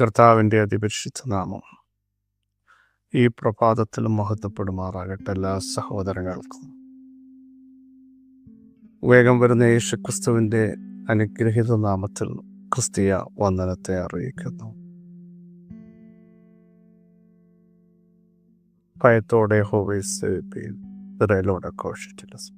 കർത്താവിന്റെ അതിപരിശുദ്ധ നാമം ഈ പ്രഭാതത്തിൽ മഹത്വപ്പെടുമാറാകട്ടെ എല്ലാ സഹോദരങ്ങൾക്കും. വേഗം വരുന്ന യേശുക്രിസ്തുവിന്റെ അനുഗ്രഹീത നാമത്തിൽ ക്രിസ്തീയ വന്ദനത്തെ അറിയിക്കുന്നു. ഭയത്തോടെ ഹോവേസിലൂടെ ഘോഷിച്ചില്ല.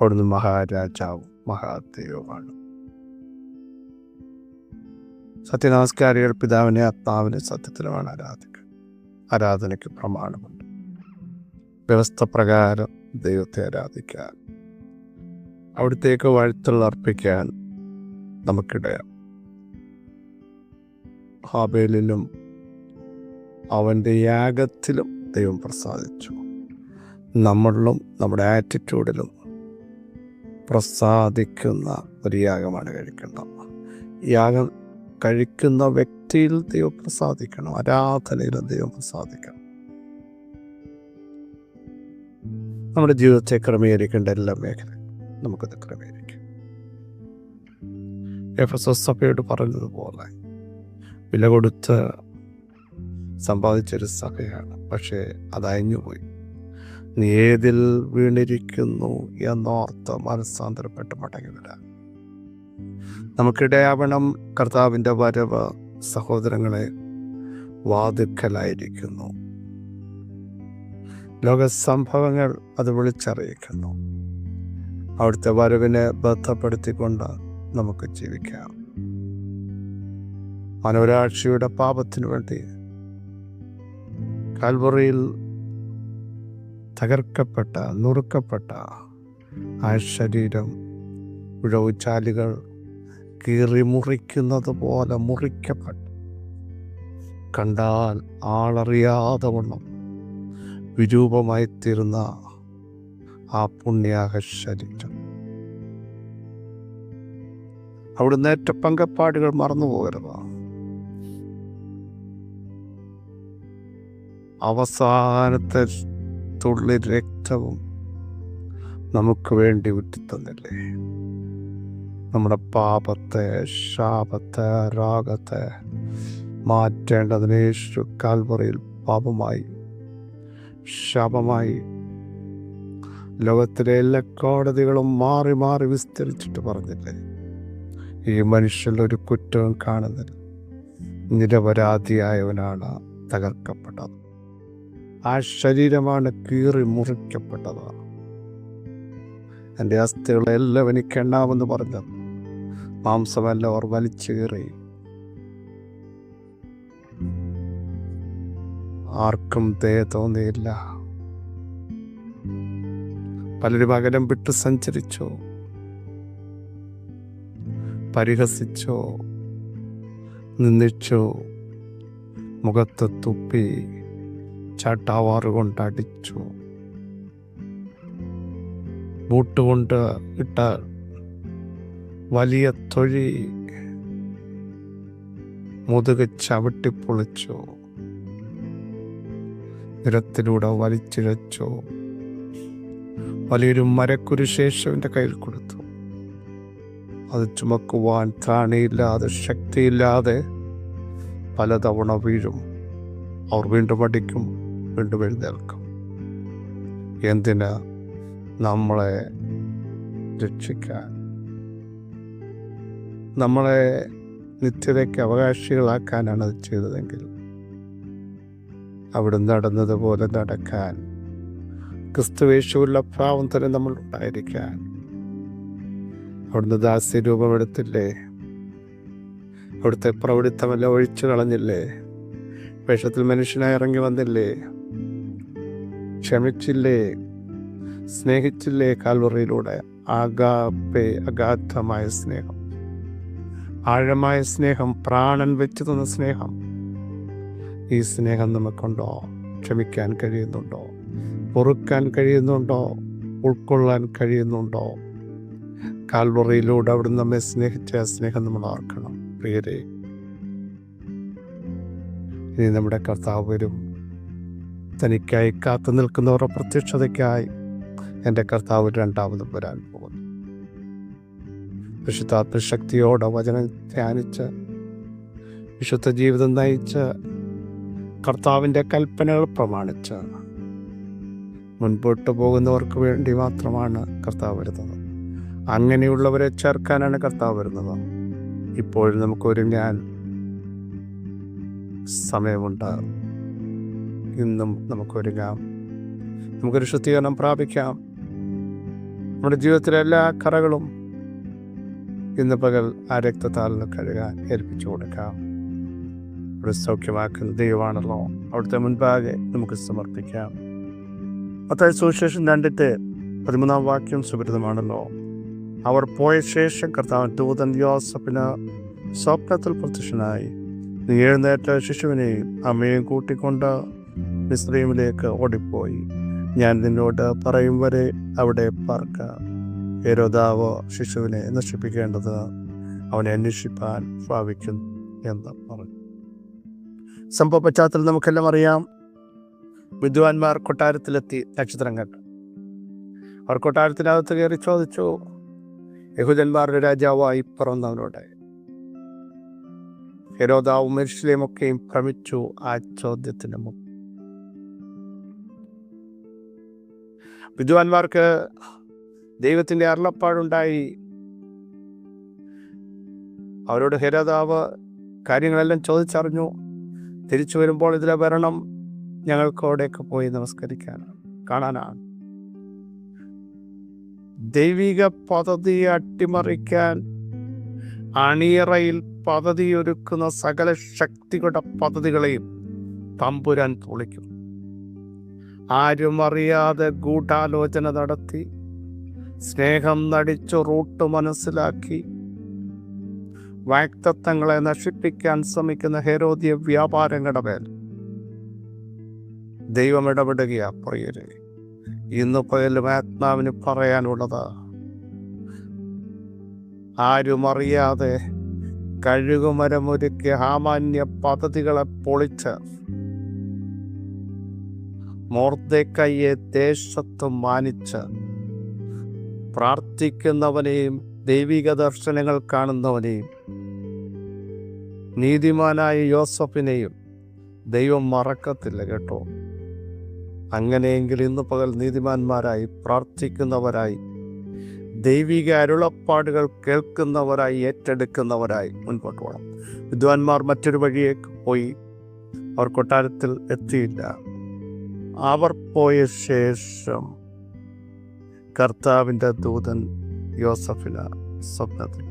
അവിടുന്ന് മഹാരാജാവും മഹാദേവുമാണ്. സത്യനമസ്കാരികൾ പിതാവിനെ ആത്മാവിനെ സത്യത്തിലുമാണ് ആരാധിക്കുക ആരാധനയ്ക്ക് പ്രമാണമുണ്ട്. വ്യവസ്ഥ പ്രകാരം ദൈവത്തെ ആരാധിക്കാൻ അവിടത്തേക്ക് വാഴ്ത്തുള്ള അർപ്പിക്കാൻ നമുക്കിടയാം. ഹാബേലിലും അവന്റെ യാഗത്തിലും ദൈവം പ്രസാദിച്ചു. നമ്മളിലും നമ്മുടെ ആറ്റിറ്റ്യൂഡിലും പ്രസാദിക്കുന്ന ഒരു യാഗമാണ് കഴിക്കേണ്ടത്. യാഗം കഴിക്കുന്ന വ്യക്തിയിൽ ദൈവം പ്രസാദിക്കണം ആരാധനയിൽ ദൈവം പ്രസാദിക്കണം നമ്മുടെ ജീവിതത്തെ ക്രമീകരിക്കേണ്ട എല്ലാ മേഖലയും നമുക്കത് ക്രമീകരിക്കാം. എഫ് എസ് എസ് സഭയോട് പറഞ്ഞതുപോലെ വില കൊടുത്ത് സമ്പാദിച്ചൊരു സഭയാണ് പക്ഷേ അത് അയഞ്ഞുപോയി. നീ ഏതിൽ വീണിരിക്കുന്നു എന്നോർത്ത് മനസ്സാന്തരപ്പെട്ട് മടങ്ങി വരാൻ നമുക്കിടയാവണം കർത്താവിന്റെ വരവ് സഹോദരങ്ങളെ വാതുക്കലായിരിക്കുന്നു ലോകസംഭവങ്ങൾ അത് വിളിച്ചറിയിക്കുന്നു. അവിടുത്തെ വരവിനെ ബന്ധപ്പെടുത്തിക്കൊണ്ട് നമുക്ക് ജീവിക്കാം. മനോരാക്ഷിയുടെ പാപത്തിനു വേണ്ടി കാൽവറിയിൽ തകർക്കപ്പെട്ട നുറുക്കപ്പെട്ട ആ ശരീരം ഉഴവുചാലുകൾ കീറി മുറിക്കുന്നത് പോലെ മുറിക്കപ്പെട്ടു. കണ്ടാൽ ആളറിയാതെ വണ്ണം വിരൂപമായി തീർന്ന ആ പുണ്യാഹ ശരീരം. അവിടുന്ന് ഏറ്റ പങ്കപ്പാടുകൾ മറന്നു പോകരുത്. അവസാനത്തെ തുള്ളി രക്തവും നമുക്ക് വേണ്ടി ഉറ്റിത്തന്നില്ലേ? നമ്മുടെ പാപത്തെ ശാപത്തെ രാഗത്തെ മാറ്റേണ്ടതിന് യേശു കാൽവറയിൽ പാപമായി ശാപമായി ലോകത്തിലെ എല്ലാ കോടതികളും മാറി മാറി വിസ്തരിച്ചിട്ട് പറഞ്ഞില്ലേ? ഈ മനുഷ്യൻ ഒരു കുറ്റവും കാണുന്നില്ല. നിരപരാധിയായവനാണ് തകർക്കപ്പെട്ടത്. ആ ശരീരമാണ് കീറി മുറിക്കപ്പെട്ടത്. എന്റെ അസ്ഥികളെല്ലാം എനിക്ക് എണ്ണാമെന്ന് പറഞ്ഞത്. മാംസമെല്ലാം അവർ വലിച്ചു കീറി. ആർക്കും ദയ തോന്നിയില്ല. പലരും അകലം വിട്ട് സഞ്ചരിച്ചോ. പരിഹസിച്ചോ. നിന്ദിച്ചോ. മുഖത്ത് തുപ്പി ചാട്ടാവാറുകൊണ്ട് അടിച്ചു. ബൂട്ടുകൊണ്ട് ഇട്ട വലിയ തൊഴി മുതുക് ചവിട്ടിപ്പൊളിച്ചോ നിരത്തിലൂടെ വലിച്ചിഴച്ചോ? വലിയൊരു മരക്കുരു ശേഷവിന്റെ കയ്യിൽ കൊടുത്തു. അത് ചുമക്കുവാൻ താണിയില്ലാതെ ശക്തിയില്ലാതെ പലതവണ വീഴും. അവർ വീണ്ടും അടിക്കും വീണ്ടും എഴുന്നേൽക്കും. എന്തിനാ നമ്മളെ രക്ഷിക്കാൻ? നമ്മളെ നിത്യതയ്ക്ക് അവകാശികളാക്കാനാണ് അത് ചെയ്തതെങ്കിൽ അവിടെ നടന്നതുപോലെ നടക്കാൻ ക്രിസ്തുവേശുവിലുള്ള ഭാവം തന്നെ നമ്മൾ ഉണ്ടായിരിക്കാൻ. അവിടുന്ന് ദാസ്യ രൂപമെടുത്തില്ലേ അവിടുത്തെ പ്രവൃത്തമെല്ലാം ഒഴിച്ചു കളഞ്ഞില്ലേ? വേഷത്തിൽ മനുഷ്യനായി ഇറങ്ങി വന്നില്ലേ? ക്ഷമിച്ചില്ലേ? സ്നേഹിച്ചില്ലേ? കാൽവറിയിലൂടെ അഗാപ്പേ അഗാധമായ സ്നേഹം. ആഴമായ സ്നേഹം പ്രാണൻ വെച്ചു തന്ന സ്നേഹം. ഈ സ്നേഹം നമുക്കുണ്ടോ? ക്ഷമിക്കാൻ കഴിയുന്നുണ്ടോ? പൊറുക്കാൻ കഴിയുന്നുണ്ടോ? ഉൾക്കൊള്ളാൻ കഴിയുന്നുണ്ടോ? കാൽവറിയിലൂടെ അവിടെ നമ്മെ സ്നേഹിച്ച സ്നേഹം നമ്മൾ ഓർക്കണം പ്രിയരെ ഇനി നമ്മുടെ കർത്താവ് വരും. തനിക്കായി കാത്തു നിൽക്കുന്നവരുടെ പ്രത്യക്ഷതയ്ക്കായി എന്റെ കർത്താവ് രണ്ടാമതും വരാൻ വിശുദ്ധാത്മശക്തിയോടെ വചനം ധ്യാനിച്ച് വിശുദ്ധ ജീവിതം നയിച്ച് കർത്താവിന്റെ കൽപ്പനകൾ പ്രമാണിച്ച് മുൻപോട്ട് പോകുന്നവർക്ക് വേണ്ടി മാത്രമാണ് കർത്താവ് വരുന്നത്. അങ്ങനെയുള്ളവരെ ചേർക്കാനാണ് കർത്താവ് വരുന്നത്. ഇപ്പോഴും നമുക്ക് ഞാൻ സമയമുണ്ട്. ഇന്നും നമുക്ക് ഒരുങ്ങാം നമുക്കൊരു ശുദ്ധീകരണം പ്രാപിക്കാം. നമ്മുടെ ജീവിതത്തിലെ എല്ലാ കറകളും ഇന്ന് പകൽ ആ രക്തത്താൽ കഴുകാൻ ഏൽപ്പിച്ചു കൊടുക്കാം. ഇവിടെ സൗഖ്യമാക്കുന്ന ദൈവമാണല്ലോ. അവിടുത്തെ മുൻപാകെ നമുക്ക് സമർപ്പിക്കാം. അത്തായ സുവിശേഷം രണ്ടിട്ട് പതിമൂന്നാം വാക്യം സുപരിതമാണല്ലോ. അവർ പോയ ശേഷം കർത്താവ് ദൂതൻ യോസഫിന് സ്വപ്നത്തിൽ പ്രത്യക്ഷനായി. നീ എഴുന്നേറ്റ ശിശുവിനെയും അമ്മയെയും കൂട്ടിക്കൊണ്ട് മിസ്രൈമിലേക്ക് ഓടിപ്പോയി. ഞാൻ നിന്നോട് പറയും വരെ അവിടെ പാർക്കാം. ഹേരോദാവ് ശിശുവിനെ നശിപ്പിക്കേണ്ടത് അവനെ അന്വേഷിപ്പാൻ ഭാവിക്കുന്നു എന്ന് പറഞ്ഞു. സംഭവ പശ്ചാത്തലം നമുക്കെല്ലാം അറിയാം. വിദ്വാൻമാർ കൊട്ടാരത്തിലെത്തി നക്ഷത്രം കണ്ടു അവർ കൊട്ടാരത്തിനകത്ത് കയറി ചോദിച്ചു യഹുദന്മാരുടെ രാജാവായി പിറന്നവനോട്? ഹെരോദാവും മെരിശിലേമൊക്കെയും ഭ്രമിച്ചു ആ ചോദ്യത്തിന് മുമ്പ് വിദ്വാൻമാർക്ക് ദൈവത്തിന്റെ അരുളപ്പാടുണ്ടായി. അവരോട് ഹെരോദാവ് കാര്യങ്ങളെല്ലാം ചോദിച്ചറിഞ്ഞു. തിരിച്ചു വരുമ്പോൾ ഇതിലെ വരണം ഞങ്ങൾക്ക് അവിടെയൊക്കെ പോയി നമസ്കരിക്കാൻ കാണാനാണ്. ദൈവിക പദ്ധതി അട്ടിമറിക്കാൻ അണിയറയിൽ പദ്ധതി ഒരുക്കുന്ന സകല ശക്തികളുടെ പദ്ധതികളെയും തമ്പുരാൻ പൊളിക്കും. ആരും അറിയാതെ ഗൂഢാലോചന നടത്തി സ്നേഹം നടിച്ചു റൂട്ട് മനസ്സിലാക്കി. വാക്തത്വങ്ങളെ നശിപ്പിക്കാൻ ശ്രമിക്കുന്ന ഹേരോദ്യ വ്യാപാരങ്ങളുടെ മേൽ. ദൈവം ഇടപെടുകയാ പ്രിയരെ. ഇന്ന് പോലും ആത്മാവിന് പറയാനുള്ളത് ആരും അറിയാതെ കഴുകുമരമൊരുക്കിയ സാമാന്യ പദ്ധതികളെ പൊളിച്ച് മോർദ്ദേക്കയ്യെ ദേശത്ത് മാനിച്ച് പ്രാർത്ഥിക്കുന്നവനെയും ദൈവിക ദർശനങ്ങൾ കാണുന്നവനെയും. നീതിമാനായ യോസഫിനെയും ദൈവം മറക്കത്തില്ല കേട്ടോ. അങ്ങനെയെങ്കിൽ ഇന്ന് പകൽ നീതിമാന്മാരായി പ്രാർത്ഥിക്കുന്നവരായി ദൈവിക അരുളപ്പാടുകൾ കേൾക്കുന്നവരായി ഏറ്റെടുക്കുന്നവരായി മുൻപോട്ട് പോകണം വിദ്വാൻമാർ മറ്റൊരു വഴിയേക്ക് പോയി അവർ കൊട്ടാരത്തിൽ എത്തിയില്ല. അവർ പോയ ശേഷം കർത്താവിന്റെ ദൂതൻ യോസഫില സ്വപ്നത്തിൽ.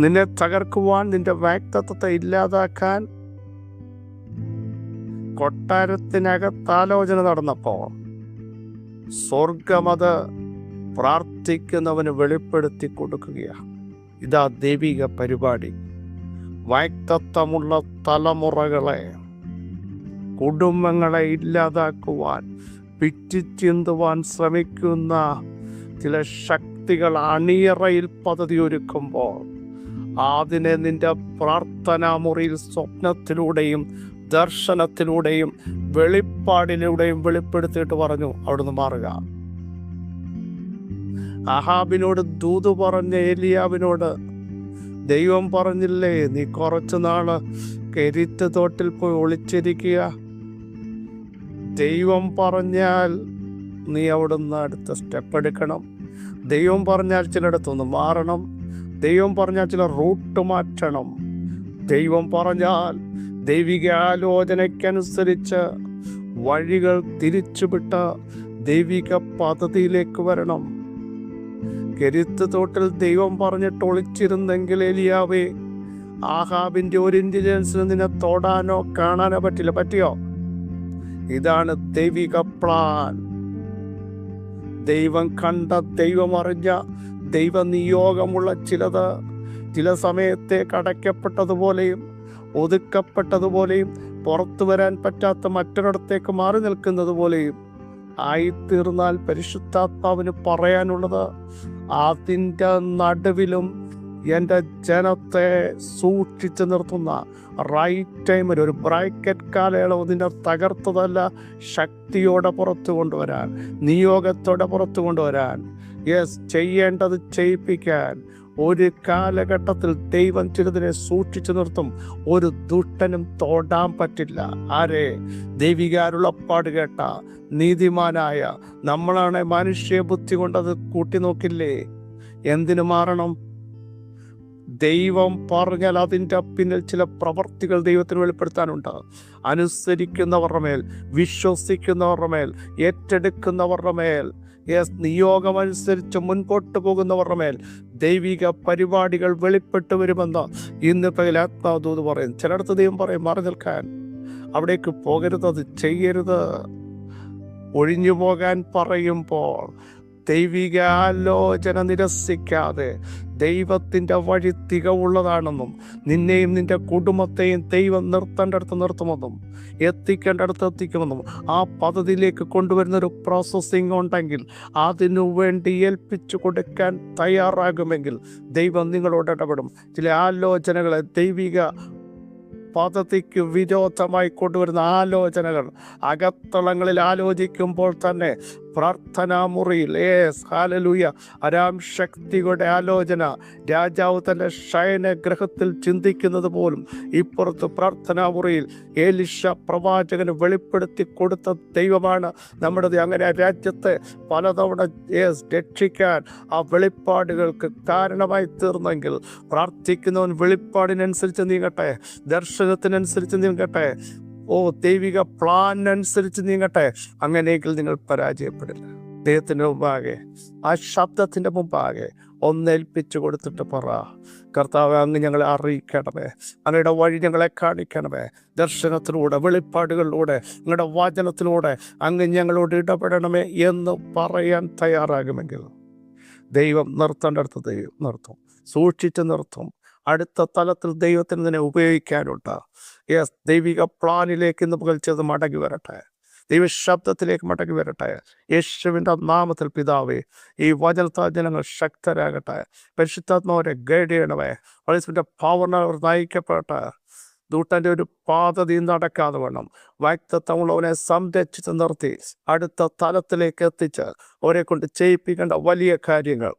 നിന്നെ തകർക്കുവാൻ നിന്റെ വാക്തത്വത്തെ ഇല്ലാതാക്കാൻ കൊട്ടാരത്തിനകത്താലോചന നടന്നപ്പോൾ സ്വർഗമത് പ്രാർത്ഥിക്കുന്നവന് വെളിപ്പെടുത്തി കൊടുക്കുകയാണ്. ഇതാ ദൈവിക പരിപാടി. വാക്തത്വമുള്ള തലമുറകളെ കുടുംബങ്ങളെ ഇല്ലാതാക്കുവാൻ പിറ്റിച്ചിന്തുവാൻ ശ്രമിക്കുന്ന ചില ശക്തികൾ അണിയറയിൽ പദ്ധതി ഒരുക്കുമ്പോൾ അതിനെ നിന്റെ പ്രാർത്ഥനാ മുറിയിൽ സ്വപ്നത്തിലൂടെയും ദർശനത്തിലൂടെയും വെളിപ്പാടിലൂടെയും വെളിപ്പെടുത്തിയിട്ട് പറഞ്ഞു അവിടുന്ന് മാറുക. അഹാബിനോട് ദൂത് പറഞ്ഞ ഏലിയാവിനോട് ദൈവം പറഞ്ഞില്ലേ നീ കുറച്ചു നാൾ കെരിത്ത് തോട്ടിൽ പോയി ഒളിച്ചിരിക്കുക. ദൈവം പറഞ്ഞാൽ നീ അവിടുന്ന് അടുത്ത സ്റ്റെപ്പ് എടുക്കണം. ദൈവം പറഞ്ഞാൽ ചിലയിടത്തുനിന്ന് മാറണം. ദൈവം പറഞ്ഞാൽ ചില റൂട്ട് മാറ്റണം. ദൈവം പറഞ്ഞാൽ ദൈവിക ആലോചനയ്ക്കനുസരിച്ച് വഴികൾ തിരിച്ചുവിട്ട് ദൈവിക പദ്ധതിയിലേക്ക് വരണം. കരുത്ത് തോട്ടിൽ ദൈവം പറഞ്ഞിട്ട് ഒളിച്ചിരുന്നെങ്കിൽ എലിയാവേ ആഹാബിന്റെ ഒരു ഇന്റലിജൻസിന് നിന്നെ തൊടാനോ കാണാനോ പറ്റില്ല. പറ്റിയോ? ഇതാണ് ദൈവിക പ്ലാൻ. ദൈവം കണ്ട ദൈവം അറിഞ്ഞ ദൈവ നിയോഗമുള്ള ചിലത് ചില സമയത്തെ അടയ്ക്കപ്പെട്ടതുപോലെയും ഒതുക്കപ്പെട്ടതുപോലെയും പുറത്തു വരാൻ പറ്റാത്ത മറ്റൊരിടത്തേക്ക് മാറി നിൽക്കുന്നത് പോലെയും ആയിത്തീർന്നാൽ പരിശുദ്ധാത്മാവിന് പറയാനുള്ളത് അതിന്റെ നടുവിലും എന്റെ ജനത്തെ സൂക്ഷിച്ചു നിർത്തുന്ന റൈറ്റ് ടൈമിൽ ഒരു ബ്രാക്കറ്റ് കാലയളവ് നിന്നെ തകർത്തതല്ല ശക്തിയോടെ പുറത്തു കൊണ്ടുവരാൻ നിയോഗത്തോടെ പുറത്തു കൊണ്ടുവരാൻ. യെസ് ചെയ്യേണ്ടത് ചെയ്യിപ്പിക്കാൻ. ഒരു കാലഘട്ടത്തിൽ ദൈവം ചിലതിനെ സൂക്ഷിച്ചു നിർത്തും. ഒരു ദുഷ്ടനും തോടാൻ പറ്റില്ല. ആരെ? ദൈവികാരുളപ്പാട് കേട്ട നീതിമാനായ നമ്മളാണ് മനുഷ്യ ബുദ്ധി കൊണ്ടത് കൂട്ടി നോക്കില്ലേ എന്തിനു മാറണം? ദൈവം പറഞ്ഞാൽ അതിന്റെ പിന്നിൽ ചില പ്രവർത്തികൾ ദൈവത്തിന് വെളിപ്പെടുത്താനുണ്ട്. അനുസരിക്കുന്നവരുടെ മേൽ വിശ്വസിക്കുന്നവരുടെ മേൽ ഏറ്റെടുക്കുന്നവരുടെ മേൽ യെസ് നിയോഗമനുസരിച്ച് മുൻപോട്ട് പോകുന്നവരുടെ മേൽ ദൈവിക പരിപാടികൾ വെളിപ്പെട്ട് വരുമെന്ന് ഇന്ന് പകൽ ആത്മാവധൂത് പറയും. ചിലയിടത്ത് ദൈവം പറയും മാറി നിൽക്കാൻ. അവിടേക്ക് പോകരുത് അത് ചെയ്യരുത്. ഒഴിഞ്ഞു പോകാൻ പറയുമ്പോൾ ദൈവിക ആലോചന നിരസിക്കാതെ ദൈവത്തിന്റെ വഴി തികവുള്ളതാണെന്നും നിന്നെയും നിന്റെ കുടുംബത്തെയും ദൈവം നിർത്തേണ്ട അടുത്ത് നിർത്തുമെന്നും എത്തിക്കേണ്ടടുത്ത് എത്തിക്കുമെന്നും ആ പദ്ധതിയിലേക്ക് കൊണ്ടുവരുന്ന ഒരു പ്രോസസ്സിംഗ് ഉണ്ടെങ്കിൽ അതിനു വേണ്ടി ഏൽപ്പിച്ചു കൊടുക്കാൻ തയ്യാറാകുമെങ്കിൽ ദൈവം നിങ്ങളോട് ഇടപെടും. ചില ആലോചനകളെ ദൈവിക പദ്ധതിക്ക് വിരോധമായി കൊണ്ടുവരുന്ന ആലോചനകൾ അകത്തളങ്ങളിൽ ആലോചിക്കുമ്പോൾ തന്നെ പ്രാർത്ഥനാ മുറിയിൽ ഏസ് ഹാലലൂയ അരാം ശക്തിയുടെ ആലോചന. രാജാവ് തന്റെ ശയന ഗ്രഹത്തിൽ ചിന്തിക്കുന്നത് പോലും ഇപ്പുറത്ത് പ്രാർത്ഥനാ മുറിയിൽ ഏലിഷ പ്രവാചകന് വെളിപ്പെടുത്തി കൊടുത്ത ദൈവമാണ് നമ്മുടെ അങ്ങനെ രാജ്യത്തെ പലതവണ ഏസ് രക്ഷിക്കാൻ ആ വെളിപ്പാടുകൾക്ക് കാരണമായി തീർന്നെങ്കിൽ പ്രാർത്ഥിക്കുന്നവൻ വെളിപ്പാടിനനുസരിച്ച് നീങ്ങട്ടെ ദർശനത്തിനനുസരിച്ച് നീങ്ങട്ടെ ഓ ദൈവിക പ്ലാൻ അനുസരിച്ച് നീങ്ങട്ടെ. അങ്ങനെയെങ്കിൽ നിങ്ങൾ പരാജയപ്പെടില്ല. ദൈവത്തിന് മുമ്പാകെ ആ ശബ്ദത്തിന്റെ മുമ്പാകെ ഒന്നേൽപ്പിച്ചു കൊടുത്തിട്ട് പറ. കർത്താവ് അങ്ങ് ഞങ്ങളെ അറിയിക്കണമേ. അങ്ങയുടെ വഴി ഞങ്ങളെ കാണിക്കണമേ. ദർശനത്തിലൂടെ വെളിപ്പാടുകളിലൂടെ നിങ്ങളുടെ വചനത്തിലൂടെ അങ്ങ് ഞങ്ങളോട് ഇടപെടണമേ എന്ന് പറയാൻ തയ്യാറാകുമെങ്കിൽ ദൈവം നിർത്തേണ്ടടുത്ത് ദൈവം നിർത്തും. സൂക്ഷിച്ച് നിർത്തും. അടുത്ത തലത്തിൽ ദൈവത്തിന് ഇതിനെ ഉപയോഗിക്കാനുണ്ട്. യെസ് ദൈവിക പ്ലാനിലേക്ക് ഇന്ന് പുകഴ്ചത് മടങ്ങി വരട്ടെ. ദൈവശബ്ദത്തിലേക്ക് മടങ്ങി വരട്ടെ. യേശുവിന്റെ നാമത്തിൽ പിതാവേ ഈ വചനത്താൽ ജനങ്ങൾ ശക്തരാകട്ടെ. പരിശുദ്ധാത്മാവരെ ഗൈഡ് ചെയ്യണമേ. വളരെ ഭാവന അവർ നയിക്കപ്പെടട്ടെ. ദൂട്ടന്റെ ഒരു പാതതി നടക്കാതെ വേണം. വ്യക്തത്വമുള്ളവനെ സംരക്ഷിച്ച് നിർത്തി. അടുത്ത തലത്തിലേക്ക് എത്തിച്ച് അവരെ കൊണ്ട് ചെയ്യിപ്പിക്കേണ്ട വലിയ കാര്യങ്ങൾ.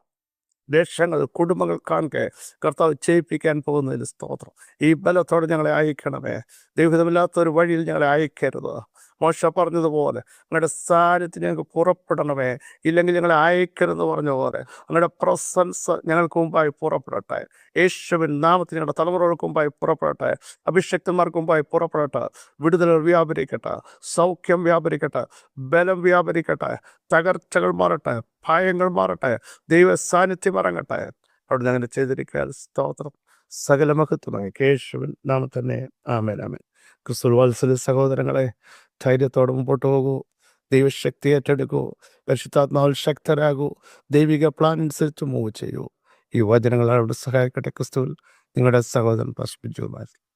ലക്ഷ്യങ്ങൾ കുടുംബങ്ങൾ കാണുക. കർത്താവ് ചെയ്യിപ്പിക്കാൻ പോകുന്നതിന് സ്തോത്രം. ഈ ബലത്തോടെ ഞങ്ങളെ അയക്കണമേ. ദൈവമില്ലാത്തൊരു വഴിയിൽ ഞങ്ങളെ അയക്കരുത്. മോശ പറഞ്ഞതുപോലെ അങ്ങയുടെ സാന്നിധ്യം ഞങ്ങൾക്ക് പുറപ്പെടണമേ ഇല്ലെങ്കിൽ ഞങ്ങളെ അയക്കരുതെന്ന് പറഞ്ഞ പോലെ അങ്ങയുടെ പ്രസൻസ് ഞങ്ങൾക്ക് മുമ്പായി പുറപ്പെടട്ടെ. യേശുവിൻ നാമത്തിൽ ഞങ്ങളുടെ തലമുറകൾക്ക് മുമ്പായി പുറപ്പെടട്ടെ. അഭിഷക്തന്മാർക്ക് മുമ്പായി പുറപ്പെടട്ടെ. വിടുതൽ വ്യാപരിക്കട്ടെ. സൗഖ്യം വ്യാപരിക്കട്ടെ. ബലം വ്യാപരിക്കട്ടെ. തകർച്ചകൾ മാറട്ടെ. ഭയങ്ങൾ മാറട്ടെ. ദൈവ സാന്നിധ്യം ഇറങ്ങട്ടെ അവിടെ അങ്ങനെ ചെയ്തിരിക്കാൻ സ്തോത്രം. സകല മഹത്വമായി കേശുവിൻ നാമം തന്നെ. ആമേൻ ക്രിസ്തു വത്സല സഹോദരങ്ങളെ ധൈര്യത്തോടെ മുമ്പോട്ട് പോകൂ. ദൈവശക്തി ഏറ്റെടുക്കൂ. പരിശുദ്ധാത്മാവിൽ ശക്തരാകൂ. ദൈവിക പ്ലാൻ അനുസരിച്ച് മൂവ് ചെയ്യൂ. ഈ വചനങ്ങൾ സഹായിക്കട്ടെ ക്രിസ്തുവിൽ. നിങ്ങളുടെ സഹോദരൻ പ്രശ്നിച്ചുമായിരുന്നു